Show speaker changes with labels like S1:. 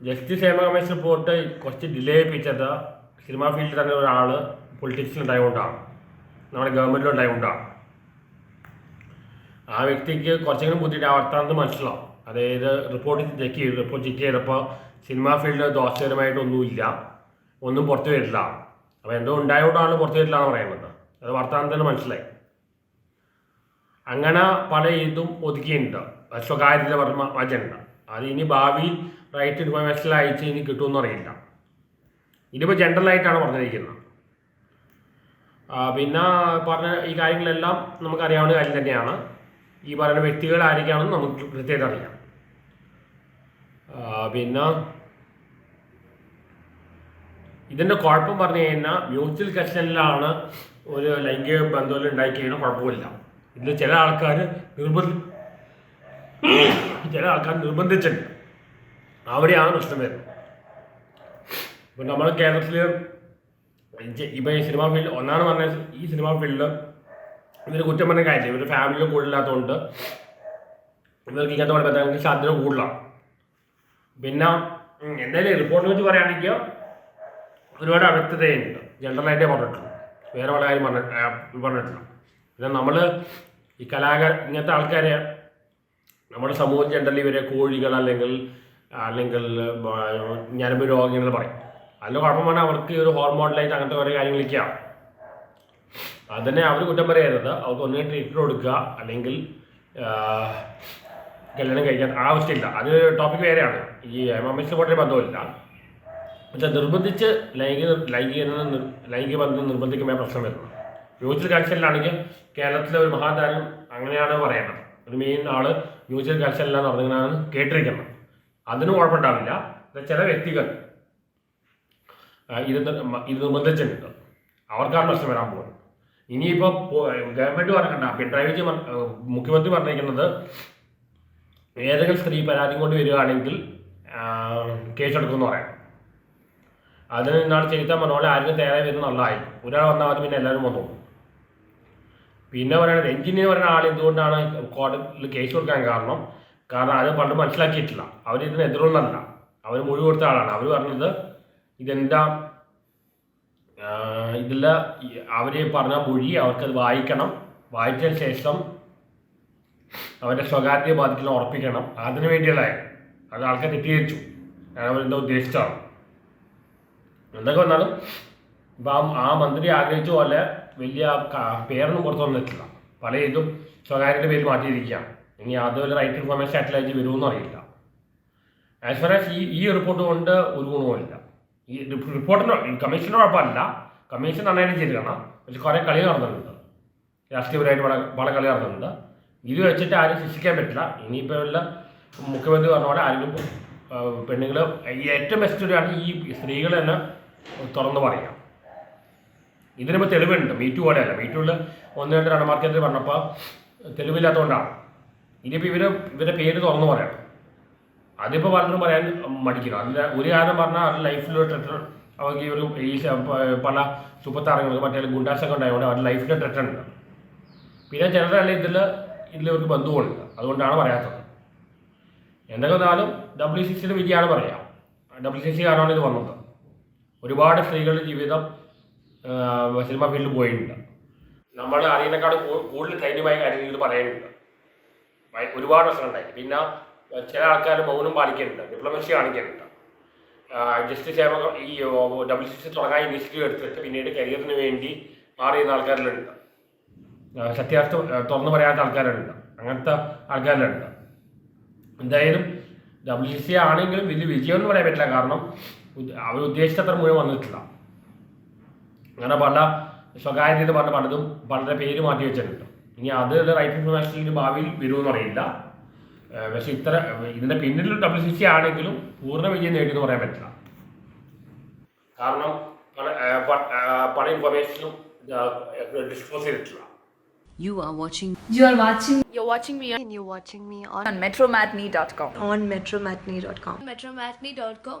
S1: Justice Hema commission report കുറച്ച് delay ചെയ്യിപ്പിച്ചത് cinema ഫീൽഡിൽ തന്നെ ഒരാൾ പൊളിറ്റിക്സിൽ ഉണ്ടായതുകൊണ്ടാണ് നമ്മുടെ ഗവൺമെന്റിൽ ഉണ്ടായതുകൊണ്ടാണ് ആ. വ്യക്തിക്ക് കുറച്ചെങ്കിലും ബുദ്ധിമുട്ട് അവർത്താനത്ത് മനസ്സിലാവും. അതായത് റിപ്പോർട്ട് ചെക്ക് ചെയ്തു റിപ്പോർട്ട് ചെക്ക് ചെയ്തപ്പോൾ സിനിമാ ഫീൽഡിൽ ദോഷകരമായിട്ടൊന്നുമില്ല ഒന്നും പുറത്തു വരില്ല. അപ്പോൾ എന്തോ ഉണ്ടായതുകൊണ്ടാണ് പുറത്തു വരില്ല എന്ന് പറയുന്നത്. അത് വർത്തമാനത്തിന് മനസ്സിലായി. അങ്ങനെ പല ഇതും ഒതുക്കിയിട്ടുണ്ട്. സ്വകാര്യത വർമ്മ അജണ്ട. അത് ഇനി ഭാവിയിൽ റൈറ്റ് ഇൻഫർമേഷനിൽ അയച്ച് ഇനി കിട്ടുമെന്ന് അറിയില്ല. ഇനിയിപ്പോൾ ജനറലായിട്ടാണ് പറഞ്ഞിരിക്കുന്നത്. പിന്നെ പറഞ്ഞ ഈ കാര്യങ്ങളെല്ലാം നമുക്കറിയാവുന്ന കാര്യം തന്നെയാണ്. ഈ പറയുന്ന വ്യക്തികൾ ആരൊക്കെയാണെന്ന് നമുക്ക് കൃത്യമായിട്ട് അറിയാം. പിന്നെ ഇതിന്റെ കുഴപ്പം പറഞ്ഞു കഴിഞ്ഞാൽ മ്യൂച്വൽ കസ്റ്റനിലാണ് ഒരു ലൈംഗിക ബന്ധം ഉണ്ടായി കഴിഞ്ഞാൽ കുഴപ്പമില്ല. ഇതിൽ ചില ആൾക്കാർ നിർബന്ധി ചില ആൾക്കാർ നിർബന്ധിച്ചിട്ടുണ്ട്. അവിടെയാണ് പ്രശ്നം വരുന്നത്. ഇപ്പം നമ്മൾ കേരളത്തിൽ ഇപ്പം ഈ സിനിമാ ഫീൽഡ് ഒന്നാണ് പറഞ്ഞ ഈ സിനിമാ ഫീൽഡിൽ ഇവർ കുറ്റം പറഞ്ഞ കാര്യമില്ല ഇവർ ഫാമിലി കൂടുതലാത്തതുകൊണ്ട് ഇവർക്ക് ഇങ്ങനത്തെ പോലെ പറ്റാൻ സാധ്യത കൂടുതലാണ്. പിന്നെ എന്തായാലും റിപ്പോർട്ടിനെ വെച്ച് പറയുകയാണെങ്കിൽ ഒരുപാട് അവ്യക്തതയുണ്ട്. ജനറലായിട്ടേ പറഞ്ഞിട്ടുള്ളൂ. വേറെ പല കാര്യം പറഞ്ഞ ആ, പറഞ്ഞിട്ടില്ല. പിന്നെ നമ്മൾ ഈ കലാകാര ഇങ്ങനത്തെ ആൾക്കാരെ നമ്മുടെ സമൂഹം ജനറലി ഇവരെ കോഴികൾ അല്ലെങ്കിൽ അല്ലെങ്കിൽ ഞാനിപ്പോൾ രോഗങ്ങൾ പറയും. അതിന്റെ കുഴപ്പമാണ് അവർക്ക് ഒരു ഹോർമോണിലായിട്ട് അങ്ങനത്തെ കുറേ കാര്യങ്ങളൊക്കെയാണ് അതിനെ അവർ കുറ്റം പറയരുത്. അവർക്ക് ഒന്നിനെ ട്രീറ്റ്മെന്റ് കൊടുക്കുക അല്ലെങ്കിൽ കല്യാണം കഴിക്കാൻ ആവശ്യമില്ല. അത് ടോപ്പിക് വേറെയാണ്. ഈ എം എം എസ് പോട്ടെ ബന്ധമില്ല പക്ഷെ നിർബന്ധിച്ച് ലൈംഗിക ലൈംഗിക ലൈംഗിക ബന്ധം നിർബന്ധിക്കുമ്പോൾ പ്രശ്നം വരുന്നത് മ്യൂച്വൽ കാഴ്ചയിലാണെങ്കിൽ കേരളത്തിലെ ഒരു മഹാതാരം അങ്ങനെയാണ് പറയേണ്ടത്. ഒരു മെയിൻ ആൾ മ്യൂച്വൽ എല്ലാം പറഞ്ഞാണ് കേട്ടിരിക്കണം അതിനും കുഴപ്പമുണ്ടാവില്ല. ചില വ്യക്തികൾ ഇത് ഇത് നിർബന്ധിച്ചിട്ടുണ്ട്. അവർക്കാണ് പ്രശ്നം വരാൻ പോകുന്നത്. ഇനിയിപ്പോൾ ഗവൺമെന്റ് പറഞ്ഞിട്ടുണ്ട് പിണറായി വിജയൻ മുഖ്യമന്ത്രി പറഞ്ഞിരിക്കുന്നത് ഏതെങ്കിലും സ്ത്രീ പരാതി കൊണ്ട് വരികയാണെങ്കിൽ കേസെടുക്കുമെന്ന് പറയാം. അതിന് ഇന്നാൾ ചെയ്താൽ പറഞ്ഞ ആരും തയ്യാറായി വരുന്നത് നല്ലതായി ഒരാൾ വന്നാൽ മതി പിന്നെ എല്ലാവരും വന്നു പിന്നെ പറയുന്നത് എഞ്ചിനീയർ പറയുന്ന ആൾ എന്തുകൊണ്ടാണ് കോടതിയിൽ കേസ് കൊടുക്കാൻ കാരണം? കാരണം അത് പണ്ട് മനസ്സിലാക്കിയിട്ടില്ല. അവർ ഇതിന് എതിരുള്ളതല്ല അവർ മൊഴി കൊടുത്ത ആളാണ്. അവർ പറഞ്ഞത് ഇതെന്താ ഇതിൽ അവർ പറഞ്ഞ മൊഴി അവർക്കത് വായിക്കണം. വായിച്ചതിന് ശേഷം അവരുടെ സ്വകാര്യതയെ ബാധിക്കുന്ന ഉറപ്പിക്കണം. അതിനു വേണ്ടിയുള്ളതായിരുന്നു അത് ആൾക്കാർ തെറ്റിദ്ധരിച്ചു. അവരെന്താ ഉദ്ദേശിച്ചാണ് എന്തൊക്കെ വന്നാലും ഇപ്പം ആ മന്ത്രി ആഗ്രഹിച്ച പോലെ വലിയ പേരൊന്നും പുറത്തു വന്നിട്ടില്ല. പല ഇതും സ്വകാര്യയുടെ പേര് മാറ്റിയിരിക്കുകയാണ്. ഇനി അതുപോലെ റൈറ്റ് ഇൻഫോർമേഷൻ സാറ്റലൈറ്റ് വരുമെന്നും അറിയില്ല. ആസ് ഫാർ ആസ് ഈ ഈ റിപ്പോർട്ട് കൊണ്ട് ഒരു ഗുണവുമില്ല ഈ റിപ്പോർട്ടിന് കമ്മീഷന്റെ കുഴപ്പമില്ല. കമ്മീഷൻ നന്നായിട്ട് ചെയ്തിരിക്കണം. പക്ഷെ കുറേ കളി നടന്നിട്ടുണ്ട്. രാഷ്ട്രീയപരമായിട്ട് പല പല കളി നടന്നിട്ടുണ്ട്. ഇത് വെച്ചിട്ട് ആരും ശിക്ഷിക്കാൻ പറ്റില്ല. ഇനിയിപ്പോൾ വല്ല മുഖ്യമന്ത്രി പറഞ്ഞ പോലെ ആരെങ്കിലും പെണ്ണുങ്ങൾ ഏറ്റവും ബെസ്റ്റ് ആണ് ഈ സ്ത്രീകൾ തന്നെ തുറന്ന് പറയാം. ഇതിനിപ്പോൾ തെളിവുണ്ട്. മീറ്റു പോലെയല്ല മീറ്റുവിൽ ഒന്ന് രണ്ട് മാർക്കറ്റിൽ പറഞ്ഞപ്പോൾ തെളിവില്ലാത്തതുകൊണ്ടാണ് ഇനിയിപ്പോൾ ഇവരെ ഇവരെ പേര് തുറന്നു പറയണം. അതിപ്പോൾ പലരും പറയാൻ മടിക്കണം അതിൽ ഒരു കാരണം പറഞ്ഞാൽ അവരുടെ ലൈഫിൽ ട്രെറ്റർ അവർക്ക് ഒരു ഈ പല സൂപ്പർ പല സുപ്പത്താറങ്ങൾക്ക് മറ്റേ ഗുണ്ടാസൊക്കെ ഉണ്ടായതുകൊണ്ട് അവരുടെ ലൈഫിൽ ട്രെറ്റർ ഉണ്ട്. പിന്നെ ചിലരല്ല ഇതിൽ ഇതിൽ ഒരു ബന്ധുവുണ്ട്. അതുകൊണ്ടാണ് പറയാത്തത്. എന്തൊക്കെ വന്നാലും ഡബ്ല്യു സി സിയുടെ വിജയമാണ് പറയാം. ഡബ്ല്യു സി സി കാരണമാണ് ഇത് വന്നത് ഒരുപാട് സ്ത്രീകളുടെ ജീവിതം സിനിമ ഫീൽഡിൽ പോയിട്ടില്ല. നമ്മൾ അറിയുന്നക്കാട് കൂടുതൽ ധൈര്യമായ കാര്യങ്ങൾ ഭയ- ഒരുപാട് പ്രശ്നമുണ്ടായി പിന്നെ ചില ആൾക്കാർ മൗനം പാലിക്കുന്നുണ്ട് ഡിപ്ലോമസി കാണിക്കുന്നുണ്ട് ജസ്റ്റിസ് സേവ ഈ ഡബ്ല്യു സി സി തുടങ്ങാൻ ഇനിഷ്യേറ്റീവ് എടുത്തിട്ട് പിന്നീട് കരിയറിന് വേണ്ടി മാറി ചെയ്യുന്ന ആൾക്കാരിലുണ്ട്. സത്യാർത്ഥ തുറന്നു പറയാത്ത ആൾക്കാരുണ്ട്. അങ്ങനത്തെ ആൾക്കാരിലുണ്ട്. എന്തായാലും ഡബ്ല്യു സി ആണെങ്കിലും വലിയ വിജയം എന്ന് പറയാൻ പറ്റില്ല. കാരണം അവർ ഉദ്ദേശിച്ചത്ര മുഴുവൻ വന്നിട്ടില്ല. അങ്ങനെ പല സ്വകാര്യത പറഞ്ഞ പലതും പലരുടെ പേര് മാറ്റി വെച്ചിട്ടുണ്ട് ഇനി അത് റൈറ്റ് ഇൻഫർമേഷനിൽ ഭാവിയിൽ വരുമെന്ന് അറിയില്ല പക്ഷെ ഇത്ര ഇതിന്റെ പിന്നിൽ ഡബ്ല്യു സി സി ആണെങ്കിലും പൂർണ വിജയം നേടിയെന്ന് പറയാൻ പറ്റില്ല കാരണം പല ഇൻഫർമേഷനും ഡിസ്ക്ലോസ് ചെയ്തിട്ടില്ല
S2: You are watching
S3: You are watching
S4: You're watching me
S5: and you're watching me on,
S6: on metromatney.com.
S5: on metromatney.com.
S4: metromatney.com.